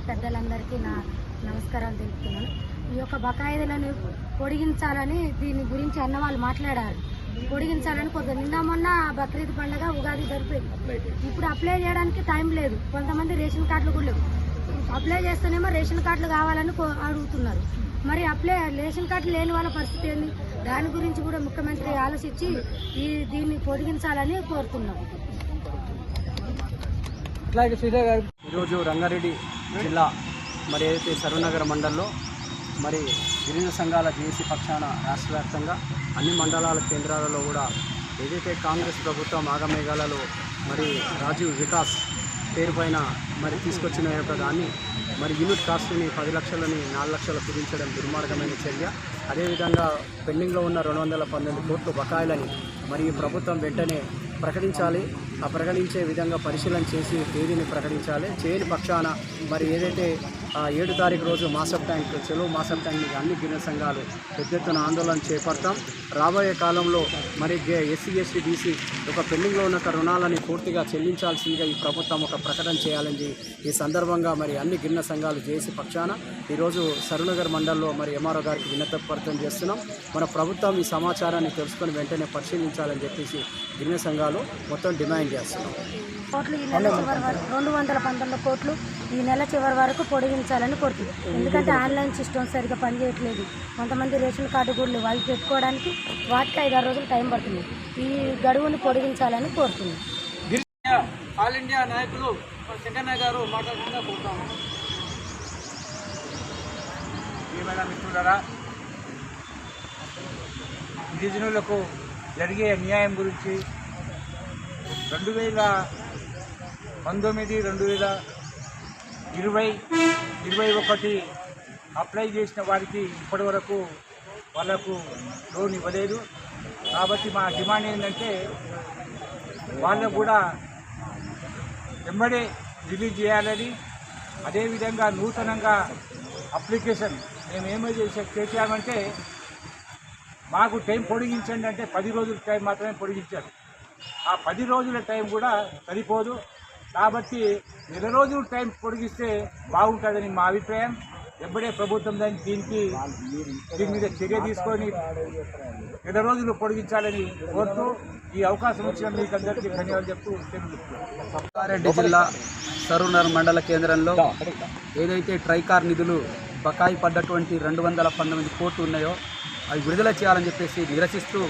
పెద్దలందరికీ నా నమస్కారాలు తెలుపుతున్నాను. ఈ యొక్క బకాయిలను పొడిగించాలని దీని గురించి అన్న వాళ్ళు మాట్లాడారు. పొడిగించాలని కొంత నిన్న మొన్న బక్రీద్ పండుగ ఉగాది జరిపోయింది ఇప్పుడు అప్లై చేయడానికి టైం లేదు. కొంతమంది రేషన్ కార్డులు కూడా లేవు. అప్లై చేస్తేనేమో రేషన్ కార్డులు కావాలని కో- అడుగుతున్నారు. మరి అప్లై రేషన్ కార్డు లేని వాళ్ళ పరిస్థితి ఏంది? దాని గురించి కూడా ముఖ్యమంత్రి ఆలోచించి ఈ దీన్ని పొడిగించాలని కోరుతున్నాం. ఈరోజు రంగారెడ్డి జిల్లా మరి ఏదైతే సర్వనగర మండలంలో మరి గిరిజన సంఘాల జేసీ పక్షాన రాష్ట్ర వ్యాప్తంగా అన్ని మండలాల కేంద్రాలలో కూడా ఏదైతే కాంగ్రెస్ ప్రభుత్వం ఆగమేఘాలలో మరి రాజీవ్ వికాస్ పేరు పైన మరి తీసుకొచ్చిన యొక్క దాన్ని మరి యూనిట్ కాస్ట్ని పది లక్షలని నాలుగు లక్షలు కుదించడం దుర్మార్గమైన చర్య. అదేవిధంగా పెండింగ్లో ఉన్న రెండు వందల పంతొమ్మిది కోట్లు బకాయిలని మరి ప్రభుత్వం వెంటనే ప్రకటించాలి ఆ ప్రకటించే విధంగా పరిశీలన చేసి తేదీని ప్రకటించాలి. చేయని పక్షాన మరి ఏదైతే ఏడు తారీఖు రోజు మాసప్ ట్యాంక్ సెలవు మాసప్ ట్యాంక్ అన్ని గిరిజన సంఘాలు పెద్ద ఎత్తున ఆందోళన చేపడతాం. రాబోయే కాలంలో మరి ఎస్సీ ఎస్టీ బీసీ ఒక పెండింగ్లో ఉన్న రుణాలని పూర్తిగా చెల్లించాల్సిందిగా ఈ ప్రభుత్వం ఒక ప్రకటన చేయాలని ఈ సందర్భంగా మరి అన్ని గిరిజన సంఘాలు చేసి పక్షాన ఈరోజు సరునగర్ మండలంలో మరి ఎంఆర్ఓ గారికి వినతపరితం చేస్తున్నాం. మన ప్రభుత్వం ఈ సమాచారాన్ని తెలుసుకొని వెంటనే పరిశీలించాలని చెప్పేసి గిరిజన సంఘాలు మొత్తం డిమాండ్ చేస్తున్నాం. కోట్లు ఈ నెల చివరి వరకు రెండు వందల పంతొమ్మిది కోట్లు ఈ నెల చివరి వరకు పొడిగించాలని కోరుతుంది. ఎందుకంటే ఆన్లైన్ సిస్టమ్ సరిగ్గా పనిచేయట్లేదు. కొంతమంది రేషన్ కార్డు కూడా. అవి పెట్టుకోవడానికి వాటికి ఐదారు రోజులు టైం పడుతుంది. ఈ గడువును పొడిగించాలని కోరుతుంది. ఆల్ ఇండియా నాయకులు శంకరన్న గారు మాట్లాడుతుందా కోరుతాము ప్రియమైన మిత్రులరా? గిరిజనులకు జరిగే అన్యాయం గురించి రెండు వేల పంతొమ్మిది రెండు వేల ఇరవై ఇరవై ఒకటి అప్లై చేసిన వారికి ఇప్పటి వరకు వాళ్ళకు లోన్ ఇవ్వలేదు. కాబట్టి మా డిమాండ్ ఏంటంటే వాళ్ళకు కూడా వెంబడే రిలీజ్ చేయాలని అదేవిధంగా నూతనంగా అప్లికేషన్ మేమేమో చేసే చేసామంటే మాకు టైం పొడిగించండి అంటే పది రోజుల టైం మాత్రమే పొడిగించారు. ఆ పది రోజుల టైం కూడా సరిపోదు. కాబట్టి నెల రోజులు టైం పొడిగిస్తే బాగుంటుందని మా అభిప్రాయం. ఎప్పుడే ప్రభుత్వం దాన్ని దీనికి దీని మీద చర్య తీసుకొని నెల రోజులు పొడిగించాలని కోరుతూ ఈ అవకాశం ఇచ్చిన మీకు అందరికీ ధన్యవాదాలు చెప్తూ సెలవు జిల్లా సరూనర్ మండల కేంద్రంలో ఏదైతే ట్రైకార్ నిధులు బకాయి పడ్డటువంటి రెండు వందల పంతొమ్మిది కోట్లు ఉన్నాయో అవి విడుదల చేయాలని చెప్పేసి నిరసిస్తూ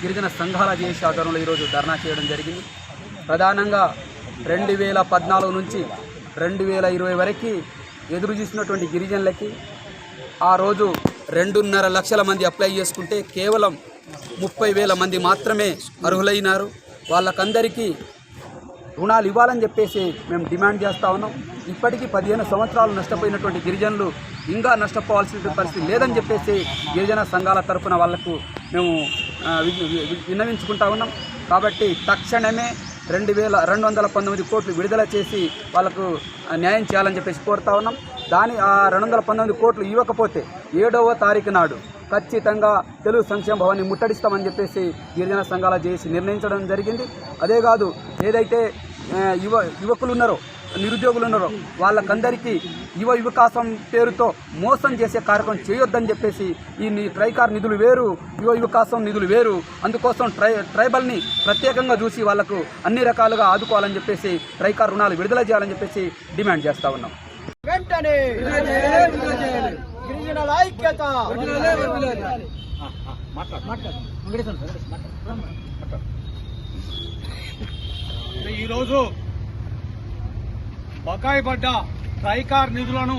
గిరిజన సంఘాల చేసే ఆధ్వర్యంలో ఈరోజు ధర్నా చేయడం జరిగింది. ప్రధానంగా రెండు వేల పద్నాలుగు నుంచి రెండు వేల ఇరవై వరకు ఎదురు చూసినటువంటి గిరిజనులకి ఆ రోజు రెండున్నర లక్షల మంది అప్లై చేసుకుంటే కేవలం ముప్పై వేల మంది మాత్రమే అర్హులైనారు. వాళ్ళకందరికీ రుణాలు ఇవ్వాలని చెప్పేసి మేము డిమాండ్ చేస్తూ ఉన్నాం. ఇప్పటికీ పదిహేను సంవత్సరాలు నష్టపోయినటువంటి గిరిజనులు ఇంకా నష్టపోవాల్సిన పరిస్థితి లేదని చెప్పేసి గిరిజన సంఘాల తరఫున వాళ్ళకు మేము వి- విన్నవించుకుంటా ఉన్నాం. కాబట్టి తక్షణమే రెండు వేల రెండు వందల పంతొమ్మిది కోట్లు విడుదల చేసి వాళ్ళకు న్యాయం చేయాలని చెప్పేసి కోరుతా ఉన్నాం. దాని ఆ రెండు వందల పంతొమ్మిది కోట్లు ఇవ్వకపోతే ఏడవ తారీఖు నాడు ఖచ్చితంగా తెలుగు సంక్షేమ భవన్ని ముట్టడిస్తామని చెప్పేసి గిరిజన సంఘాల చేసి నిర్ణయించడం జరిగింది. అదే కాదు ఏదైతే యువ యువకులు ఉన్నారో నిరుద్యోగులు ఉన్నారో. వాళ్ళకందరికీ యువ వికాసం పేరుతో మోసం చేసే కార్యక్రమం చేయొద్దని చెప్పేసి ఈ ట్రైకార్ నిధులు వేరు యువ వికాసం నిధులు వేరు. అందుకోసం ట్రై ట్రైబల్ని ప్రత్యేకంగా చూసి వాళ్ళకు అన్ని రకాలుగా ఆదుకోవాలని చెప్పేసి ట్రైకార్ రుణాలు విడుదల చేయాలని చెప్పేసి డిమాండ్ చేస్తా ఉన్నాం. వెంటనే గిరిజనుల ఐక్యత. ఈరోజు బకాయి పడ్డ ట్రైకార్ నిధులను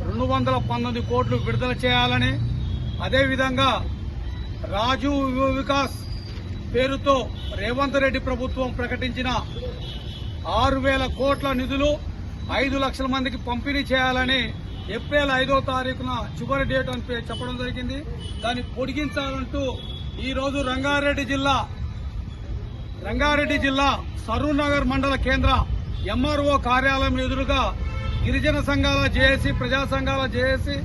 రెండు వందల పంతొమ్మిది కోట్లు విడుదల చేయాలని అదేవిధంగా రాజు వికాస్ పేరుతో రేవంత్ రెడ్డి ప్రభుత్వం ప్రకటించిన ఆరు వేల కోట్ల నిధులు ఐదు లక్షల మందికి పంపిణీ చేయాలని ఏప్రిల్ ఐదో తారీఖున చివరి డేట్ అని పే- చెప్పడం జరిగింది. దాన్ని పొడిగించాలంటూ ఈరోజు రంగారెడ్డి జిల్లా రంగారెడ్డి జిల్లా సరూర్ నగర్ మండల కేంద్ర ఎంఆర్ఓ కార్యాలయం ఎదురుగా గిరిజన సంఘాల జేఏసీ ప్రజా సంఘాల జేఏసీ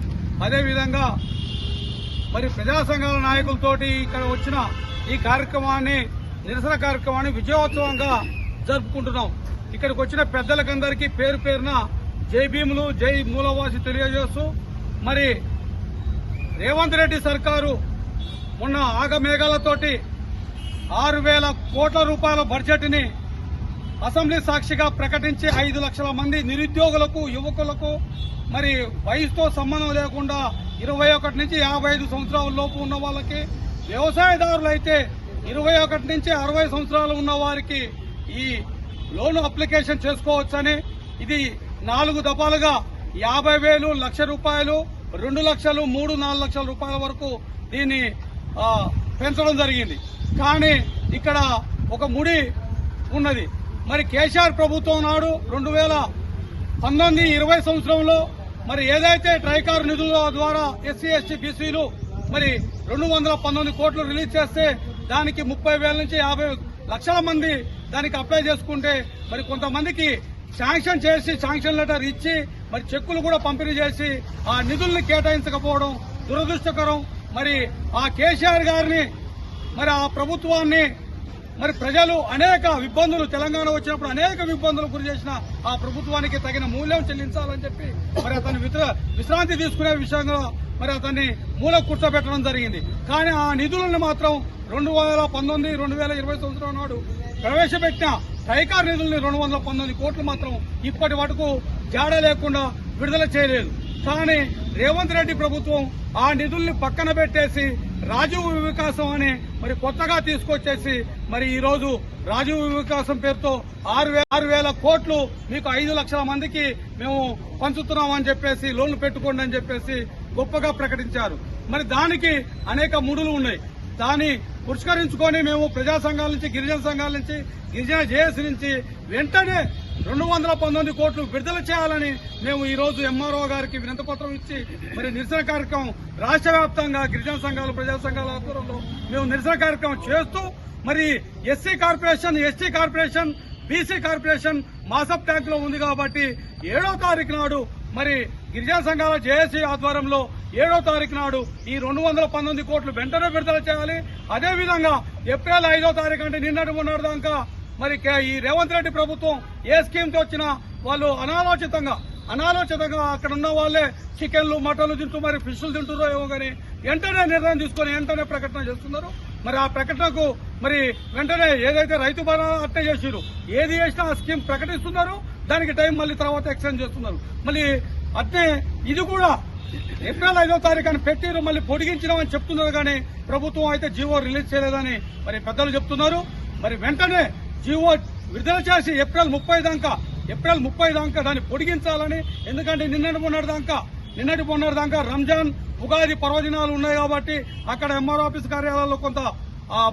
అదేవిధంగా మరి ప్రజా సంఘాల నాయకులతోటి ఇక్కడ వచ్చిన ఈ కార్యక్రమాన్ని నిరసన కార్యక్రమాన్ని విజయోత్సవంగా జరుపుకుంటున్నాం. ఇక్కడికి వచ్చిన పెద్దలకందరికీ పేరు పేరున జై భీములు జై మూలవాసి తెలియజేస్తూ మరి రేవంత్ రెడ్డి సర్కారు మొన్న ఆగమేఘాలతోటి ఆరు వేల కోట్ల రూపాయల బడ్జెట్ని అసెంబ్లీ సాక్షిగా ప్రకటించి ఐదు లక్షల మంది నిరుద్యోగులకు యువకులకు మరి వయసుతో సంబంధం లేకుండా ఇరవై ఒకటి నుంచి యాభై ఐదు సంవత్సరాల లోపు ఉన్న వాళ్ళకి వ్యవసాయదారులు అయితే ఇరవై ఒకటి నుంచి అరవై సంవత్సరాలు ఉన్న వారికి ఈ లోన్ అప్లికేషన్ చేసుకోవచ్చని ఇది నాలుగు దఫాలుగా యాభై వేలు లక్ష రూపాయలు రెండు లక్షలు మూడు నాలుగు లక్షల రూపాయల వరకు దీన్ని పెంచడం జరిగింది. కానీ ఇక్కడ ఒక ముడి ఉన్నది. మరి కేసీఆర్ ప్రభుత్వం నాడు రెండు వేల పంతొమ్మిది ఇరవై సంవత్సరంలో మరి ఏదైతే ట్రైకార్ నిధుల ద్వారా ఎస్సీ ఎస్టీ బీసీలు మరి రెండు వందల పంతొమ్మిది కోట్లు రిలీజ్ చేస్తే దానికి ముప్పై వేల నుంచి యాభై లక్షల మంది దానికి అప్లై చేసుకుంటే మరి కొంతమందికి శాంక్షన్ చేసి శాంక్షన్ లెటర్ ఇచ్చి మరి చెక్కులు కూడా పంపిణీ చేసి ఆ నిధుల్ని కేటాయించకపోవడం దురదృష్టకరం. మరి ఆ కేసీఆర్ గారిని మరి ఆ ప్రభుత్వాన్ని మరి ప్రజలు అనేక ఇబ్బందులు తెలంగాణ వచ్చినప్పుడు అనేక ఇబ్బందులు గురి చేసిన ఆ ప్రభుత్వానికి తగిన మూల్యం చెల్లించాలని చెప్పి మరి అతను విశ్రాంతి తీసుకునే విషయంలో మరి అతన్ని మూల కూర్చోబెట్టడం జరిగింది. కానీ ఆ నిధులను మాత్రం రెండు వేల పంతొమ్మిది రెండు వేల ఇరవై సంవత్సరం నాడు ప్రవేశపెట్టిన సైకార్ నిధుల్ని రెండు వందల పంతొమ్మిది కోట్లు మాత్రం ఇప్పటి వరకు జాడ లేకుండా విడుదల చేయలేదు. కానీ రేవంత్ రెడ్డి ప్రభుత్వం ఆ నిధుల్ని పక్కన పెట్టేసి రాజీవ్ వికాసం అని మరి కొత్తగా తీసుకొచ్చేసి మరి ఈ రోజు రాజీవ్ వికాసం పేరుతో ఆరు ఆరు వేల కోట్లు మీకు ఐదు లక్షల మందికి మేము పంచుతున్నాం అని చెప్పేసి లోన్లు పెట్టుకోండి అని చెప్పేసి గొప్పగా ప్రకటించారు. మరి దానికి అనేక ముడులు ఉన్నాయి. దాన్ని పురస్కరించుకొని మేము ప్రజా సంఘాల నుంచి గిరిజన సంఘాల నుంచి గిరిజన జేఏసీ నుంచి వెంటనే రెండు వందల పంతొమ్మిది కోట్లు విడుదల చేయాలని మేము ఈ రోజు ఎంఆర్ఓ గారికి వినతిపత్రం ఇచ్చి మరి నిరసన కార్యక్రమం రాష్ట్ర వ్యాప్తంగా గిరిజన సంఘాలు ప్రజా సంఘాల ఆధ్వర్యంలో మేము నిరసన కార్యక్రమం చేస్తూ మరి SC corporation ST corporation BC corporation మాసప్ ట్యాంక్లో ఉంది కాబట్టి ఏడో తారీఖు నాడు మరి గిరిజన సంఘాల జేఏసీ ఆధ్వర్యంలో ఏడో తారీఖు నాడు ఈ రెండు వందల పంతొమ్మిది కోట్లు వెంటనే విడుదల చేయాలి. అదేవిధంగా ఏప్రిల్ ఐదో తారీఖు అంటే నిన్నటి మొన్నటి దాకా మరి కే- ఈ రేవంత్ రెడ్డి ప్రభుత్వం ఏ స్కీమ్తో వచ్చినా వాళ్ళు అనాలోచితంగా అనాలోచితంగా అక్కడ ఉన్న వాళ్ళే చికెన్లు మటన్లు తింటూ మరి ఫిష్లు తింటున్నారో ఏమో కానీ వెంటనే నిర్ణయం తీసుకొని వెంటనే ప్రకటన చేస్తున్నారు. మరి ఆ ప్రకటనకు మరి వెంటనే ఏదైతే రైతు భరోసా అట్టే చేసిరు ఏది చేసినా ఆ స్కీమ్ ప్రకటిస్తున్నారు. దానికి టైం మళ్ళీ తర్వాత ఎక్స్టెండ్ చేస్తున్నారు. మళ్ళీ అట్నే ఇది కూడా ఏప్రిల్ ఐదో తారీఖు అని పెట్టారు మళ్ళీ పొడిగించినామని చెప్తున్నారు కానీ ప్రభుత్వం అయితే జీవో రిలీజ్ చేయలేదని మరి పెద్దలు చెప్తున్నారు. మరి వెంటనే జీవో విడుదల చేసి ఏప్రిల్ ముప్పై దాకా ఏప్రిల్ ముప్పై దాకా దాన్ని పొడిగించాలని ఎందుకంటే నిన్నటి మొన్నటి దాకా నిన్నటి మొన్నటి దాకా రంజాన్ ఉగాది పర్వదినాలు ఉన్నాయి కాబట్టి అక్కడ ఎంఆర్ ఆఫీస్ కార్యాలయాల్లో కొంత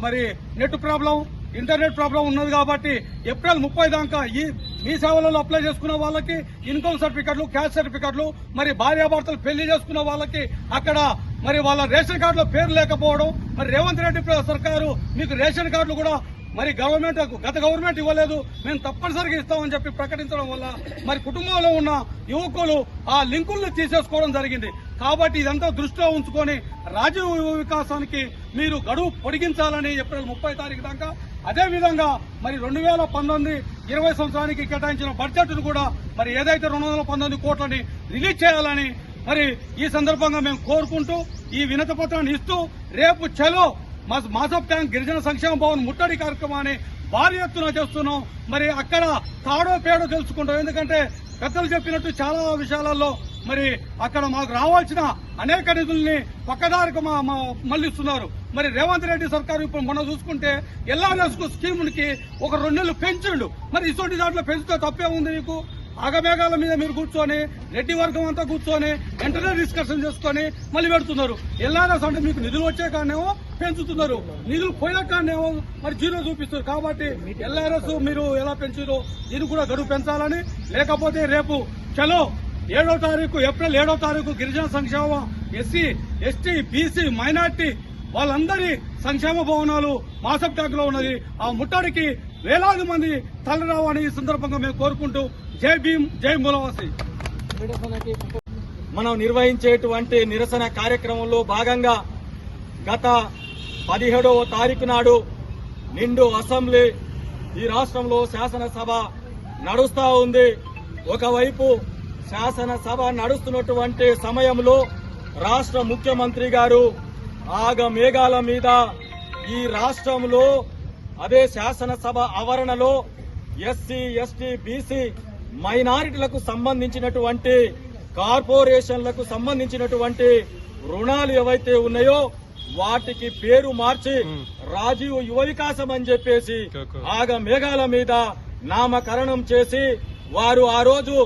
మరి నెట్ ప్రాబ్లం ఇంటర్నెట్ ప్రాబ్లం ఉన్నది కాబట్టి ఏప్రిల్ ముప్పై దాకా ఈ మీ సేవలలో అప్లై చేసుకున్న వాళ్ళకి ఇన్కమ్ సర్టిఫికెట్లు క్యాష్ సర్టిఫికెట్లు మరి భార్యాభర్తలు పెళ్ళి చేసుకున్న వాళ్ళకి అక్కడ మరి వాళ్ళ రేషన్ కార్డులో పేరు లేకపోవడం మరి రేవంత్ రెడ్డి ప్ర- సర్కారు మీకు రేషన్ కార్డులు కూడా మరి గవర్నమెంట్ గత గవర్నమెంట్ ఇవ్వలేదు. మేము తప్పనిసరిగా ఇస్తామని చెప్పి ప్రకటించడం వల్ల మరి కుటుంబంలో ఉన్న యువకులు ఆ లింకులను తీసేసుకోవడం జరిగింది. కాబట్టి ఇదంతా దృష్టిలో ఉంచుకొని రాజీవ్ వికాసానికి మీరు గడువు పొడిగించాలని ఏప్రిల్ ముప్పై తారీఖు దాకా అదే విధంగా మరి రెండు వేల పంతొమ్మిది ఇరవై సంవత్సరానికి కేటాయించిన బడ్జెట్ను కూడా మరి ఏదైతే రెండు వందల పంతొమ్మిది కోట్లని రిలీజ్ చేయాలని మరి ఈ సందర్భంగా మేము కోరుకుంటూ ఈ వినతి పత్రాన్ని ఇస్తూ రేపు చలో మాసప్ ట్యాంక్ గిరిజన సంక్షేమ భవన్ ముట్టడి కార్యక్రమాన్ని భారీ ఎత్తున చేస్తున్నాం. మరి అక్కడ తాడో పేడో తెలుసుకుంటాం. ఎందుకంటే పెద్దలు చెప్పినట్టు చాలా విషయాలలో మరి అక్కడ మాకు రావాల్సిన అనేక నిధుల్ని పక్కదారికి మా- మళ్ళిస్తున్నారు మరి రేవంత్ రెడ్డి సర్కారు ఇప్పుడు మొన్న చూసుకుంటే ఎల్ఆర్ఎస్కు స్కీములకి ఒక రెండు నెలలు పెంచుండు. మరి ఇటువంటి దాంట్లో పెంచితే తప్పే ఉంది మీకు ఆగమేఘాల మీద మీరు కూర్చొని రెడ్డి వర్గం అంతా కూర్చొని వెంటనే డిస్కషన్ చేసుకొని మళ్ళీ పెడుతున్నారు. ఎల్ఆర్ఎస్ అంటే మీకు నిధులు వచ్చే కానేమో పెంచుతున్నారు. నిధులు పోయిన కానేమో మరి జీరో చూపిస్తారు. కాబట్టి ఎల్ఆర్ఎస్ మీరు ఎలా పెంచారో దీన్ని కూడా గడువు పెంచాలని లేకపోతే రేపు చలో ఏడో తారీఖు ఏప్రిల్ ఏడో తారీఖు గిరిజన సంక్షేమ ఎస్సీ ఎస్టీ బీసీ మైనార్టీ వాళ్ళందరి సంక్షేమ భవనాలు మాసప్ ట్యాంక్లో ఉన్నది. ఆ ముట్టడికి వేలాది మంది తలరావని ఈ సందర్భంగా మేము కోరుకుంటూ జై భీమ్ జై మూలవాసి. మనం నిర్వహించేటువంటి నిరసన కార్యక్రమంలో భాగంగా గత పదిహేడవ తారీఖు నాడు నిండు అసెంబ్లీ ఈ రాష్ట్రంలో శాసనసభ నడుస్తా ఉంది. ఒకవైపు శాసనసభ నడుస్తున్నటువంటి సమయంలో రాష్ట్ర ముఖ్యమంత్రి గారు ఆగ మేఘాల మీద ఈ రాష్ట్రంలో అదే శాసనసభ ఆవరణలో ఎస్సీ ఎస్టీ బీసీ మైనారిటీలకు సంబంధించినటువంటి కార్పొరేషన్లకు సంబంధించినటువంటి రుణాలు ఏవైతే ఉన్నాయో వాటికి పేరు మార్చి రాజీవ్ యువ వికాసం అని చెప్పేసి ఆగ మేఘాల మీద నామకరణం చేసి వారు ఆ రోజు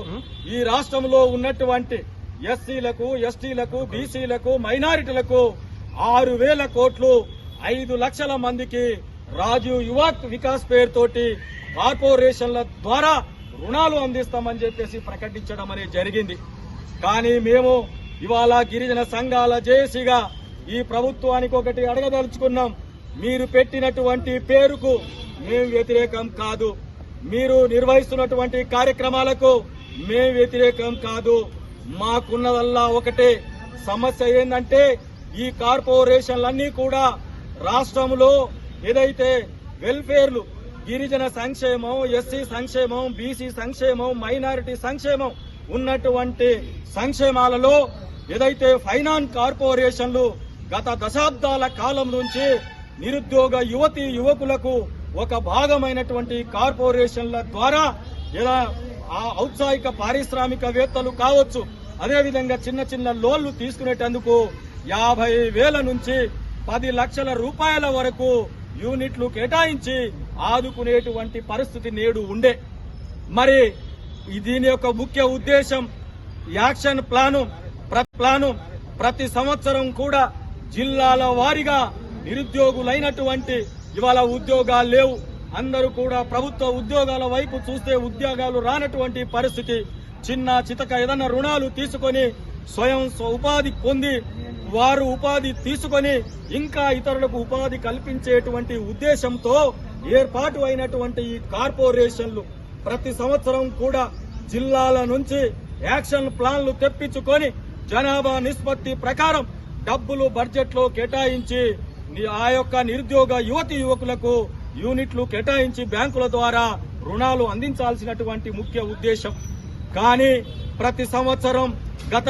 ఈ రాష్ట్రంలో ఉన్నటువంటి ఎస్సీలకు ఎస్టీలకు బీసీలకు మైనారిటీలకు ఆరు వేల కోట్లు ఐదు లక్షల మందికి రాజు యువక్ వికాస్ పేరుతోటి కార్పొరేషన్ల ద్వారా రుణాలు అందిస్తామని చెప్పేసి ప్రకటించడం అనేది జరిగింది. కానీ మేము ఇవాళ గిరిజన సంఘాల జేసీగా ఈ ప్రభుత్వానికి ఒకటి అడగదలుచుకున్నాం. మీరు పెట్టినటువంటి పేరుకు మేము వ్యతిరేకం కాదు. మీరు నిర్వహిస్తున్నటువంటి కార్యక్రమాలకు మేము వ్యతిరేకం కాదు. మాకున్నదల్లా ఒకటే. సమస్య ఏంటంటే ఈ కార్పొరేషన్లన్నీ కూడా రాష్ట్రంలో ఏదైతే వెల్ఫేర్లు గిరిజన సంక్షేమం ఎస్సీ సంక్షేమం బీసీ సంక్షేమం మైనారిటీ సంక్షేమం ఉన్నటువంటి సంక్షేమాలలో ఏదైతే ఫైనాన్స్ కార్పొరేషన్లు గత దశాబ్దాల కాలం నుంచి నిరుద్యోగ యువతి యువకులకు ఒక భాగమైనటువంటి కార్పొరేషన్ల ద్వారా ఇలా ఔత్సాహిక పారిశ్రామికవేత్తలు కావచ్చు అదేవిధంగా చిన్న చిన్న లోన్లు తీసుకునేటందుకు యాభై వేల నుంచి పది లక్షల రూపాయల వరకు యూనిట్లు కేటాయించి ఆదుకునేటువంటి పరిస్థితి నేడు ఉండే. మరి దీని యొక్క ముఖ్య ఉద్దేశం యాక్షన్ ప్లాను ప్లాను ప్రతి సంవత్సరం కూడా జిల్లాల వారీగా నిరుద్యోగులైనటువంటి ఇవాళ ఉద్యోగాలు లేవు. అందరూ కూడా ప్రభుత్వ ఉద్యోగాల వైపు చూస్తే ఉద్యోగాలు రానటువంటి పరిస్థితి. చిన్న చితక ఏదన్నా రుణాలు తీసుకొని స్వయం ఉపాధి పొంది వారు ఉపాధి తీసుకొని ఇంకా ఇతరులకు ఉపాధి కల్పించేటువంటి ఉద్దేశంతో ఏర్పాటు అయినటువంటి ఈ కార్పొరేషన్లు ప్రతి సంవత్సరం కూడా జిల్లాల నుంచి యాక్షన్ ప్లాన్లు తెప్పించుకొని జనాభా నిష్పత్తి ప్రకారం డబ్బులు బడ్జెట్లో కేటాయించి ఆ యొక్క నిరుద్యోగ యువతి యువకులకు యూనిట్లు కేటాయించి బ్యాంకుల ద్వారా రుణాలు అందించాల్సినటువంటి ముఖ్య ఉద్దేశం. కానీ ప్రతి సంవత్సరం గత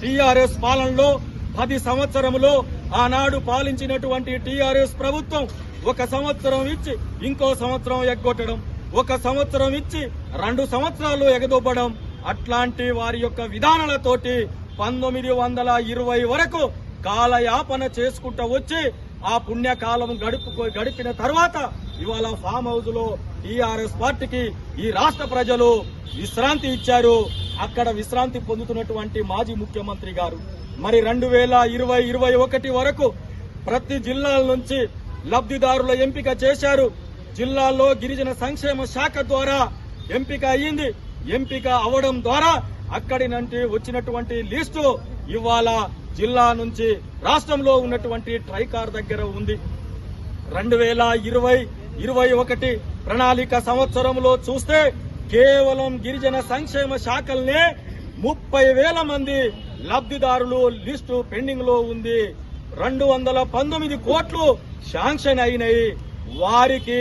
టీఆర్ఎస్ పాలనలో పది సంవత్సరంలో ఆనాడు పాలించినటువంటి టీఆర్ఎస్ ప్రభుత్వం ఒక సంవత్సరం ఇచ్చి ఇంకో సంవత్సరం ఎగ్గొట్టడం ఒక సంవత్సరం ఇచ్చి రెండు సంవత్సరాలు ఎగదొబ్బడం అట్లాంటి వారి యొక్క విధానాలతోటి పంతొమ్మిది వందల ఇరవై వరకు కాలయాపన చేసుకుంటూ వచ్చి ఆ పుణ్యకాలం గడుపు గడిపిన తర్వాత ఇవాళ ఫామ్ హౌస్లో టీఆర్ఎస్ పార్టీకి ఈ రాష్ట్ర ప్రజలు విశ్రాంతి ఇచ్చారు. అక్కడ విశ్రాంతి పొందుతున్నటువంటి మాజీ ముఖ్యమంత్రి గారు. మరి రెండు వేల ఇరవై ఇరవై ఒకటి వరకు ప్రతి జిల్లాల నుంచి లబ్ధిదారుల ఎంపిక చేశారు. జిల్లాల్లో గిరిజన సంక్షేమ శాఖ ద్వారా ఎంపిక అయ్యింది. ఎంపిక అవడం ద్వారా అక్కడి నుండి వచ్చినటువంటి లిస్టు ఇవాళ జిల్లా నుంచి రాష్ట్రంలో ఉన్నటువంటి ట్రైకార్ దగ్గర ఉంది. రెండు వేల ఇరవై ఇరవై ఒకటి ప్రణాళిక సంవత్సరంలో చూస్తే కేవలం గిరిజన సంక్షేమ శాఖల్నే ముప్పై వేల మంది లబ్ధిదారులు లిస్టు పెండింగ్లో ఉంది. రెండు వందల పంతొమ్మిది కోట్లు శాంక్షన్ అయినాయి. వారికి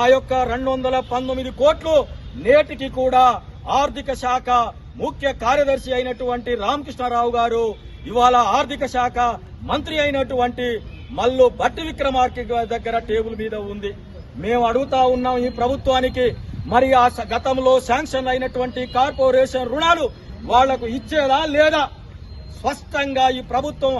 ఆ యొక్క రెండు వందల పంతొమ్మిది కోట్లు నేటికి కూడా ఆర్థిక శాఖ ముఖ్య కార్యదర్శి అయినటువంటి రామకృష్ణారావు గారు ఇవాళ ఆర్థిక శాఖ మంత్రి అయినటువంటి మల్లు భట్టి విక్రమార్క దగ్గర టేబుల్ మీద ఉంది. మేము అడుగుతా ఉన్నాం ఈ ప్రభుత్వానికి మరి ఆ స- గతంలో శాంక్షన్ అయినటువంటి కార్పొరేషన్ రుణాలు వాళ్ళకు ఇచ్చేదా లేదా? స్పష్టంగా ఈ ప్రభుత్వం